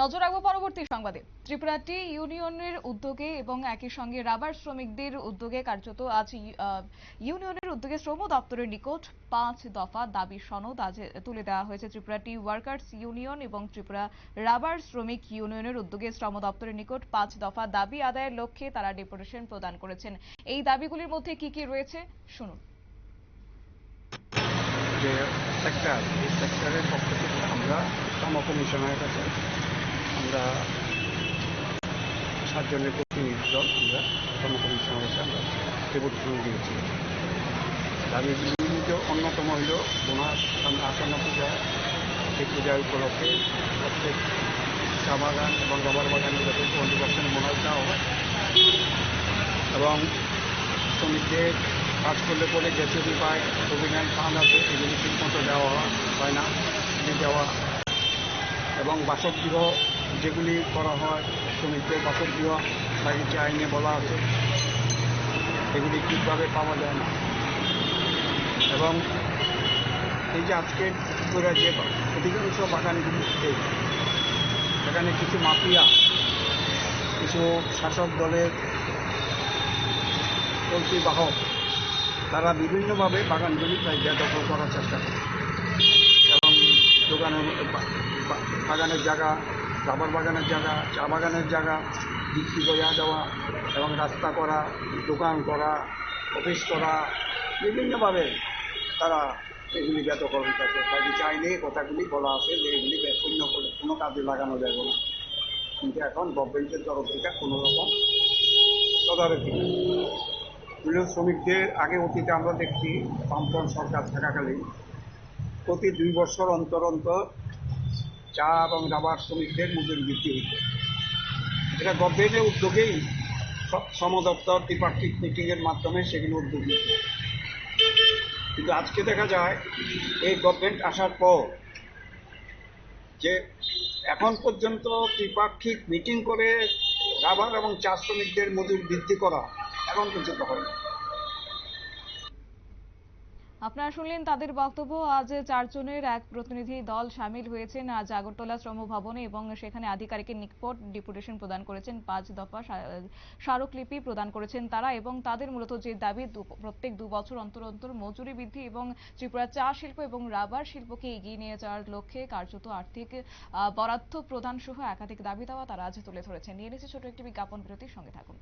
নজর রাখব পরবর্তী সংবাদে। ত্রিপুরা টি ইউনিয়নের উদ্যোগে এবং একই সঙ্গে রাবার শ্রমিকদের উদ্যোগে কার্যত আজ ইউনিয়নের উদ্যোগে শ্রম দপ্তরের নিকট পাঁচ দফা দাবি সনদ আজ তুলে দেওয়া হয়েছে। ত্রিপুরা টি ওয়ার্কার্স ইউনিয়ন এবং ত্রিপুরা রাবার শ্রমিক ইউনিয়নের উদ্যোগে শ্রম দপ্তরের নিকট পাঁচ দফা দাবি আদায়ের লক্ষ্যে তারা ডেপুটেশন প্রদান করেছেন। এই দাবিগুলির মধ্যে কি কি রয়েছে শুনুন। সেক্টর এই সেক্টরের পক্ষ থেকে আমরা শ্রম কমিশনের কাছে আমরা সাতজনের প্রতিনিধি দল আমরা কমিশনের কাছে আমরা ডেপুটেশন দিয়েছি দাবিগুলির মধ্যে অন্যতম হইল বোনাস সামনে আসন্ন পূজা। সেই পূজার উপলক্ষে প্রত্যেক চা বাগান এবং রবার বাগানের যাতে টোয়েন্টি পার্সেন্ট বোনাস দেওয়া হয় এবং শ্রমিকদের কাজ করলে পরে গ্যাসুরি পায় প্রভিডেন্ট ফান্ড আছে, এগুলি ঠিকমতো দেওয়া হয় না, দেওয়া এবং বাসগৃহ যেগুলি করা হয়, শ্রমিকদের বাসগৃহ যে আইনে বলা আছে, এগুলি ঠিকভাবে পাওয়া যায় না। এবং এই যে আজকে পুরা যে অধিকাংশ বাগানগুলিতে সেখানে কিছু মাফিয়া, কিছু শাসক দলের চলতি বাহক, তারা বিভিন্নভাবে বাগানগুলি জায়গা দখল করার চেষ্টা করে এবং দোকানের বা- বা- বাগানের জায়গা রাবার বাগানের জায়গা, চা বাগানের জায়গা, বিক্রি করে দেওয়া এবং রাস্তা করা, দোকান করা, অফিস করা, বিভিন্নভাবে তারা এগুলি বেদখল করতেছে তাই চাইলে কথাগুলি বলা আছে, যে এগুলি অন্য কোনো- কাজে লাগানো যাবে না কিন্তু এখন গভর্নমেন্টের তরফ থেকে কোনো রকম তদারকি নেই। শ্রমিকদের আগে অতীতে আমরা দেখছি বামপন সরকার থাকাকালীন প্রতি দুই বছর অন্তর অন্তর চা এবং রাবার শ্রমিকদের মজুরি বৃদ্ধি হইত এটা গভর্নমেন্টের উদ্যোগেই স- শ্রম দপ্তর, ত্রিপাক্ষিক মিটিংয়ের মাধ্যমে সেগুলো উদ্যোগ নিত কিন্তু আজকে দেখা যায়, এই গভর্নমেন্ট আসার পর যে এখন পর্যন্ত ত্রিপাক্ষিক মিটিং করে রাবার এবং চা শ্রমিকদের মজুরি বৃদ্ধি করা এখন পর্যন্ত হয়নি। আপনারা শুনলেন তাদের বক্তব্য। আজ চারজনের এক প্রতিনিধি দল সামিল হয়েছেন আজ আগরতলা শ্রম ভবনে এবং সেখানে আধিকারিকের নিকট ডিপুটেশন প্রদান করেছেন পাঁচ দফা স্মারকলিপি প্রদান করেছেন তারা এবং তাদের মূলত যে দাবি প্রত্যেক দু বছর অন্তর অন্তর মজুরি বৃদ্ধি এবং ত্রিপুরা চা শিল্প এবং রাবার শিল্পকে এগিয়ে নিয়ে যাওয়ার লক্ষ্যে কার্যত আর্থিক বরাদ্দ প্রদান সহ একাধিক দাবি দাওয়া তারা আজ তুলে ধরেছেন। নিয়ে ছোট একটি বিজ্ঞাপন বিরতির সঙ্গে থাকুন।